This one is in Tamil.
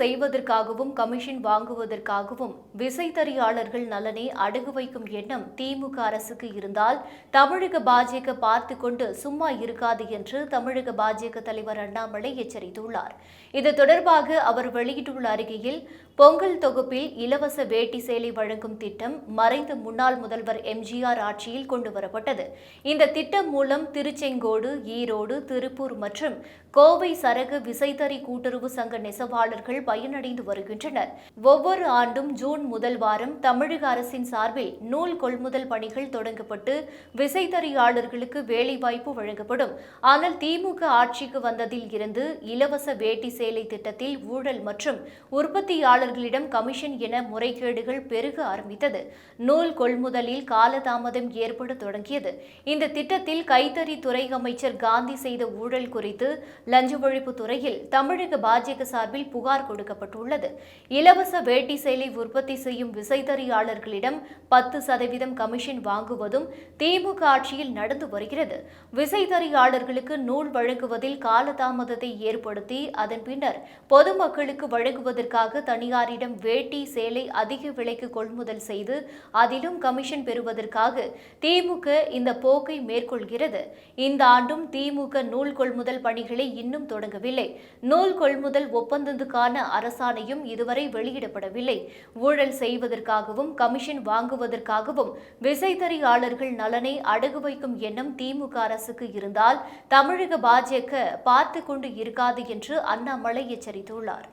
செய்வதற்காகவும் கமிஷன் வாங்குவதற்காகவும் விசைத்தறியாளர்கள் நலனை அடகு வைக்கும் எண்ணம் திமுக அரசுக்கு இருந்தால் தமிழக பாஜக பார்த்து கொண்டு சும்மா இருக்காது என்று தமிழக பாஜக தலைவர் அண்ணாமலை எச்சரித்துள்ளார். இது தொடர்பாக அவர் வெளியிட்டுள்ள அறிக்கையில் பொங்கல் தொகுப்பில் இலவச வேட்டி சேலை வழங்கும் திட்டம் மறைந்த முன்னாள் முதல்வர் எம்ஜிஆர் ஆட்சியில் கொண்டு வரப்பட்டது. இந்த திட்டம் மூலம் திருச்செங்கோடு ஈரோடு திருப்பூர் மற்றும் கோவை சரக விசைத்தறி கூட்டுறவு சங்க நெசவாளர்கள் பயனடைந்து வருகின்றனர். ஒவ்வொரு ஆண்டும் ஜூன் முதல் வாரம் தமிழக அரசின் சார்பில் நூல் கொள்முதல் பணிகள் தொடங்கப்பட்டு விசைத்தறியாளர்களுக்கு வேலைவாய்ப்பு வழங்கப்படும். ஆனால் திமுக ஆட்சிக்கு வந்ததில் இருந்து இலவச வேட்டி சேலை திட்டத்தில் ஊழல் மற்றும் உற்பத்தியாளர்களிடம் கமிஷன் என முறைகேடுகள் பெருக ஆரம்பித்தது. நூல் கொள்முதலில் காலதாமதம் ஏற்பட தொடங்கியது. இந்த திட்டத்தில் கைத்தறி துறை அமைச்சர் காந்தி செய்த ஊழல் குறித்து லஞ்ச ஒழிப்பு துறையில் தமிழக பாஜக சார்பில் புகார் கொடுக்கப்பட்டுள்ளது. இலவச வேட்டி சேலை உற்பத்தி செய்யும் விசைத்தறியாளர்களிடம் பத்து சதவீதம் கமிஷன் வாங்குவதும் திமுக ஆட்சியில் நடந்து வருகிறது. விசைத்தறியாளர்களுக்கு நூல் வழங்குவதில் காலதாமதத்தை ஏற்படுத்தி அதன் பின்னர் பொதுமக்களுக்கு வழங்குவதற்காக தனியாரிடம் வேட்டி சேலை அதிக விலைக்கு கொள்முதல் செய்து அதிலும் கமிஷன் பெறுவதற்காக திமுக இந்த போக்கை மேற்கொள்கிறது. இந்த ஆண்டும் திமுக நூல் கொள்முதல் பணிகளை இன்னும் தொடங்கவில்லை. நூல் கொள்முதல் ஒப்பந்தத்துக்கான அரசாணையும் இதுவரை வெளியிடப்படவில்லை. ஊழல் செய்வதற்காகவும் கமிஷன் வாங்குவதற்காகவும் விசைத்தறியாளர்கள் நலனை அடகு வைக்கும் எண்ணம் திமுக அரசுக்கு இருந்தால் தமிழக பாஜக பார்த்து கொண்டு இருக்காது என்று அண்ணாமலை எச்சரித்துள்ளார்.